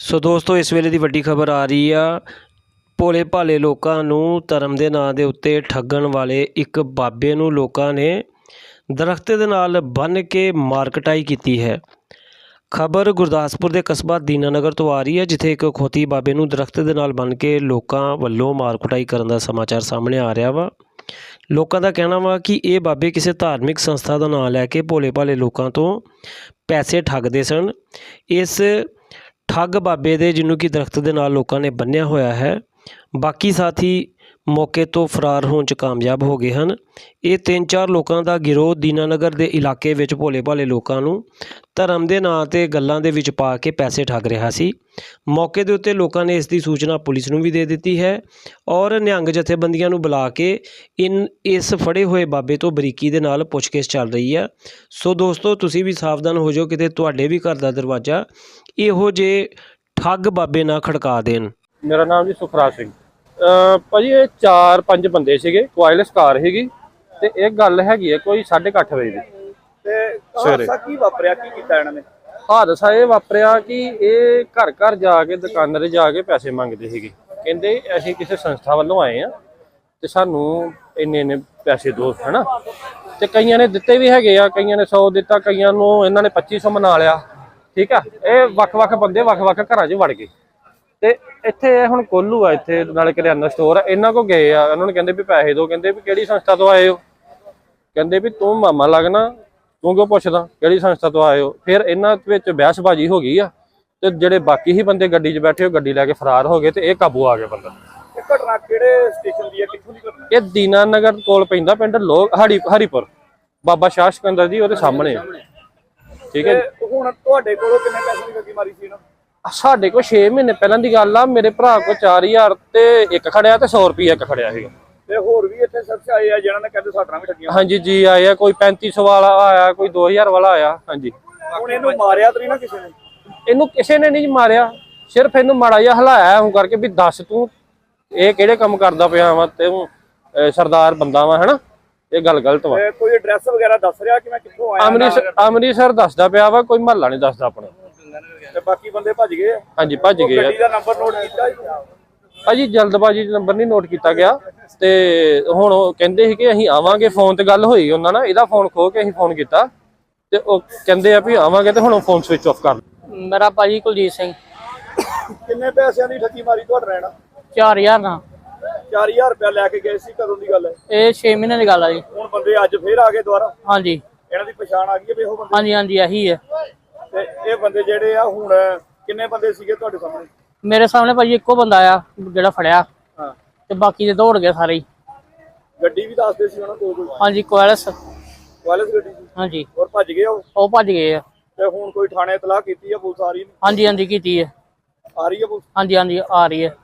ਸੋ ਦੋਸਤੋ, ਇਸ ਵੇਲੇ ਦੀ ਵੱਡੀ ਖਬਰ ਆ ਰਹੀ ਆ। ਭੋਲੇ ਭਾਲੇ ਲੋਕਾਂ ਨੂੰ ਧਰਮ ਦੇ ਨਾਂ ਦੇ ਉੱਤੇ ਠੱਗਣ ਵਾਲੇ ਇੱਕ ਬਾਬੇ ਨੂੰ ਲੋਕਾਂ ਨੇ ਦਰਖਤ ਦੇ ਨਾਲ ਬੰਨ੍ਹ ਕੇ ਮਾਰਕਟਾਈ ਕੀਤੀ ਹੈ। ਖਬਰ ਗੁਰਦਾਸਪੁਰ ਦੇ ਕਸਬਾ ਦੀਨਾਨਗਰ ਤੋਂ ਆ ਰਹੀ ਹੈ, ਜਿੱਥੇ ਇੱਕ ਖੋਤੀ ਬਾਬੇ ਨੂੰ ਦਰਖਤ ਦੇ ਨਾਲ ਬੰਨ੍ਹ ਕੇ ਲੋਕਾਂ ਵੱਲੋਂ ਮਾਰਕਟਾਈ ਕਰਨ ਦਾ ਸਮਾਚਾਰ ਸਾਹਮਣੇ ਆ ਰਿਹਾ ਵਾ। ਲੋਕਾਂ ਦਾ ਕਹਿਣਾ ਵਾ ਕਿ ਇਹ ਬਾਬੇ ਕਿਸੇ ਧਾਰਮਿਕ ਸੰਸਥਾ ਦਾ ਨਾਮ ਲੈ ਕੇ ਭੋਲੇ ਭਾਲੇ ਲੋਕਾਂ ਤੋਂ ਪੈਸੇ ਠੱਗਦੇ ਸਨ। ਇਸ ਠੱਗ ਬਾਬੇ ਦੇ ਜਿਹਨੂੰ ਕਿ ਦਰਖਤ ਦੇ ਨਾਲ ਲੋਕਾਂ ਨੇ ਬੰਨ੍ਹਿਆ ਹੋਇਆ ਹੈ। ਬਾਕੀ ਸਾਥੀ ਮੌਕੇ ਤੋਂ ਫਰਾਰ ਹੋਣ 'ਚ ਕਾਮਯਾਬ ਹੋ ਗਏ ਹਨ। ਇਹ ਤਿੰਨ ਚਾਰ ਲੋਕਾਂ ਦਾ ਗਿਰੋਹ ਦੀਨਾਨਗਰ ਦੇ ਇਲਾਕੇ ਵਿੱਚ ਭੋਲੇ ਭਾਲੇ ਲੋਕਾਂ ਨੂੰ ਧਰਮ ਦੇ ਨਾਂ ਤੇ ਗੱਲਾਂ ਦੇ ਵਿੱਚ ਪਾ ਕੇ ਪੈਸੇ ਠੱਗ ਰਿਹਾ ਸੀ। ਮੌਕੇ ਦੇ ਉੱਤੇ ਲੋਕਾਂ ਨੇ ਇਸ ਦੀ ਸੂਚਨਾ ਪੁਲਿਸ ਨੂੰ ਵੀ ਦੇ ਦਿੱਤੀ ਹੈ ਔਰ ਨਿਹੰਗ ਜਥੇਬੰਦੀਆਂ ਨੂੰ ਬੁਲਾ ਕੇ ਇਨ, ਇਸ ਫੜੇ ਹੋਏ ਬਾਬੇ ਤੋਂ ਬਰੀਕੀ ਦੇ ਨਾਲ ਪੁੱਛਗਿੱਛ ਚੱਲ ਰਹੀ ਹੈ। ਸੋ ਦੋਸਤੋ, ਤੁਸੀਂ ਵੀ ਸਾਵਧਾਨ ਹੋ ਜਾਓ, ਕਿਤੇ ਤੁਹਾਡੇ ਵੀ ਘਰ ਦਾ ਦਰਵਾਜ਼ਾ ਇਹੋ ਜੇ ਠੱਗ ਬਾਬੇ ਨਾ ਖੜਕਾ ਦੇਣ। ਮੇਰਾ ਨਾਮ ਜੀ ਸੁਖਰਾਜ ਸਿੰਘ। ਭਾਜੀ ਇਹ ਚਾਰ ਪੰਜ ਬੰਦੇ ਸੀਗੇ ਵਾਇਰਲੈਸ ਕਾਰ ਹੈਗੀ ਤੇ ਇਹ ਗੱਲ ਹੈਗੀ ਹੈ ਕੋਈ 8:30 ਵਜੇ ਦੀ। ਤੇ। ਹਾਦਸਾ ਕੀ ਵਾਪਰਿਆ ਕੀ ਕੀਤਾ ਇਹਨਾਂ ਨੇ? ਹਾਦਸਾ ਇਹ ਵਾਪਰਿਆ ਕਿ ਇਹ ਘਰ ਘਰ ਜਾ ਕੇ ਦੁਕਾਨਾਂ ਤੇ ਜਾ ਕੇ ਪੈਸੇ ਮੰਗਦੇ ਸੀਗੇ। ਕਹਿੰਦੇ ਅਸੀਂ ਕਿਸੇ ਸੰਸਥਾ ਵੱਲੋਂ ਆਏ ਆ ਤੇ ਸਾਨੂੰ ਇੰਨੇ ਇੰਨੇ ਪੈਸੇ ਦਿਓ ਹਨਾ? ਤੇ ਕਈਆਂ ਨੇ ਦਿੱਤੇ ਵੀ ਹੈਗੇ ਆ ਕਈਆਂ ਨੇ 100 ਦਿੱਤਾ ਕਈਆਂ ਨੂੰ ਇਹਨਾਂ ਨੇ 2500 ਮਨਾ ਲਿਆ ਠੀਕ ਆ? ਇਹ ਵੱਖ-ਵੱਖ ਬੰਦੇ ਵੱਖ-ਵੱਖ ਘਰਾਂ 'ਚ ਵੜ ਗਏ। ਤੇ ਇੱਥੇ ਹੁਣ ਕੋਲੂ ਆ ਇੱਥੇ ਨਾਲੇ ਕਰਿਆਨਾ ਸਟੋਰ ਆ। ਇਹਨਾਂ ਕੋ ਗਏ ਆ ਉਹਨਾਂ ਨੂੰ ਕਹਿੰਦੇ ਵੀ ਪੈਸੇ ਦਿਓ ਕਹਿੰਦੇ ਵੀ ਕਿਹੜੀ ਸੰਸਥਾ ਤੋਂ ਆਏ ਹੋ? ਕਹਿੰਦੇ ਵੀ ਤੂੰ ਮਾਮਾ ਲੱਗਣਾ ਤੂੰ ਕਿਉਂ ਪੁੱਛਦਾ ਕਿਹੜੀ ਸੰਸਥਾ ਤੋਂ ਆਏ ਹੋ? ਫਿਰ ਇਹਨਾਂ ਵਿੱਚ ਬਹਿਸਬਾਜ਼ੀ ਹੋ ਗਈ ਆ ਤੇ ਜਿਹੜੇ ਬਾਕੀ ਹੀ ਬੰਦੇ ਗੱਡੀ 'ਚ ਬੈਠੇ ਉਹ ਗੱਡੀ ਲੈ ਕੇ ਫਰਾਰ ਹੋ ਗਏ ਤੇ ਇਹ ਕਾਬੂ ਆ ਗਿਆ ਬੰਦਾ। ਇਹ ਘਟਨਾ ਕਿਹੜੇ ਸਟੇਸ਼ਨ ਦੀ ਹੈ ਕਿੱਥੋਂ ਦੀ ਘਟਨਾ? ਇਹ ਦੀਨਾਨਗਰ ਕੋਲ ਪੈਂਦਾ ਪਿੰਡ ਲੋਕ ਹਰੀ ਹਰੀਪੁਰ। ਬਾਬਾ ਸ਼ਾਹ ਸਿਕੰਦਰ ਜੀ ਉਹਦੇ ਸਾਹਮਣੇ ਆ। ਠੀਕ ਹੈ ਜੀ। ਹੁਣ ਤੁਹਾਡੇ ਕੋਲੋਂ ਕਿੰਨੇ ਪੈਸੇ ਦੀ ਗੱਡੀ ਮਾਰੀ ਸੀ ਇਹਨਾਂ? ਸਾਡੇ ਕੋਲ 6 ਮਹੀਨੇ ਪਹਿਲਾਂ ਦੀ ਗੱਲ ਆ ਮੇਰੇ ਭਰਾ ਕੋਲ 4000 ਤੇ ਇੱਕ ਖੜਿਆ ਤੇ 100 ਰੁਪਏ ਇੱਕ ਖੜਿਆ ਸੀਗਾ। ਤੇ ਹੋਰ ਵੀ ਇੱਥੇ ਸ਼ਖਸ ਆਏ ਆ ਜਿਹਨਾਂ ਨੇ ਕਹਿੰਦੇ ਸਾਡਰਾਂ ਵੀ ਠੱਗੀਆਂ ਹਾਂਜੀ ਜੀ ਆਏ ਆ ਕੋਈ 3500 ਵਾਲਾ ਆਇਆ ਕੋਈ 2000 ਵਾਲਾ ਆਇਆ ਹਾਂਜੀ। ਹੁਣ ਇਹਨੂੰ ਮਾਰਿਆ ਤਾਂ ਨਹੀਂ ਨਾ ਕਿਸੇ ਨੇ? ਇਹਨੂੰ ਕਿਸੇ ਨੇ ਨਹੀਂ ਮਾਰਿਆ ਸਿਰਫ ਇਹਨੂੰ ਮਾੜਾ ਜਿਹਾ ਹਲਾਇਆ ਹੂੰ ਕਰਕੇ ਵੀ ਦੱਸ ਤੂੰ ਇਹ ਕਿਹੜੇ ਕੰਮ ਕਰਦਾ ਪਿਆ ਵਾ ਤੇ ਸਰਦਾਰ ਬੰਦਾ ਵਾ ਹਨਾ? ਇਹ ਗੱਲ ਗਲਤ ਵਾ। ਕੋਈ ਐਡਰੈਸ ਵਗੈਰਾ ਦੱਸ ਰਿਹਾ ਕਿ ਮੈਂ ਕਿੱਥੋਂ ਆਇਆ ਅੰਮ੍ਰਿਤਸਰ ਅੰਮ੍ਰਿਤਸਰ ਦੱਸਦਾ ਪਿਆ ਵਾ ਕੋਈ ਮਹੱਲਾ ਨਹੀਂ ਦੱਸਦਾ ਆਪਣਾ। ਤੇ ਬਾਕੀ ਬੰਦੇ ਭੱਜ ਗਏ ਆ। ਹਾਂਜੀ ਭੱਜ ਉਹ ਗਏ ਆ। ਗੱਡੀ ਦਾ ਨੰਬਰ ਨੋਟ ਕੀਤਾ ਜੀ? ਭਾਜੀ ਜਲਦਬਾਜੀ 'ਚ ਨੰਬਰ ਨਹੀਂ ਨੋਟ ਕੀਤਾ ਗਿਆ। ਤੇ ਹੁਣ ਉਹ ਕਹਿੰਦੇ ਸੀ ਕਿ ਅਸੀਂ ਆਵਾਂਗੇ ਫੋਨ ਤੇ ਗੱਲ ਹੋਈ ਉਹਨਾਂ ਨਾਲ ਇਹਦਾ ਫੋਨ ਖੋ ਕੇ ਅਸੀਂ ਫੋਨ ਕੀਤਾ। ਤੇ ਉਹ ਕਹਿੰਦੇ ਆ ਵੀ ਆਵਾਂਗੇ ਤੇ ਹੁਣ ਫੋਨ ਸਵਿਚ ਆਫ ਕਰ ਮੇਰਾ ਭਾਜੀ ਕੁਲਜੀਤ ਸਿੰਘ। ਕਿੰਨੇ ਪੈਸਿਆਂ ਦੀ ਠੱਗੀ ਮਾਰੀ ਤੁਹਾਡਾ ਰਹਿਣਾ? 4000 ਦਾ। 4000 ਰੁਪਇਆ ਲੈ ਕੇ ਗਏ ਸੀ ਕਦੋਂ ਦੀ ਗੱਲ ਹੈ? ਇਹ 6 ਮਹੀਨੇ ਦੀ ਗੱਲ ਆ ਜੀ। ਹੁਣ ਬੰਦੇ ਅੱਜ ਫੇਰ ਆ ਗਏ ਦੁਬਾਰਾ? ਹਾਂਜੀ। ਇਹਨਾਂ ਦੀ ਪਛਾਣ ਆ ਗਈ ਹੈ ਵੀ ਉਹ ਬੰਦੇ ਹਾਂਜੀ ਹਾਂਜੀ ਇਹੀ ਹੈ। ਤੇ ਇਹ ਬੰਦੇ ਜਿਹੜੇ ਆ ਹੁਣ ਕਿੰਨੇ ਬੰਦੇ ਸੀਗੇ ਤੁਹਾਡੇ ਸਾਹਮਣੇ? ਮੇਰੇ ਸਾਹਮਣੇ ਭਾਜੀ ਇੱਕੋ ਬੰਦਾ ਆ ਜਿਹੜਾ ਫੜਿਆ। ਹਾਂ। ਤੇ ਬਾਕੀ ਦੇ ਦੌੜ ਗਏ ਸਾਰੇ ਹੀ। ਗੱਡੀ ਵੀ ਦੱਸਦੇ ਸੀ ਉਹਨਾਂ ਕੋਲ ਕੋਈ? ਹਾਂਜੀ ਕੋਇਲਸ। ਵਾਇਰਲੈਸ ਗੱਡੀ ਸੀ? ਹਾਂਜੀ। ਔਰ ਭੱਜ ਗਏ ਉਹ? ਉਹ ਭੱਜ ਗਏ ਆ। ਤੇ ਹੁਣ ਕੋਈ ਥਾਣੇ ਇਤਲਾਹ ਕੀਤੀ ਆ ਪੁਲਿਸ ਆ ਰਹੀ? ਨਹੀਂ ਹਾਂਜੀ ਹਾਂਜੀ ਕੀਤੀ ਹੈ ਆ ਰਹੀ ਹੈ ਪੁਲਿਸ? ਹਾਂਜੀ ਹਾਂਜੀ ਆ ਰਹੀ ਹੈ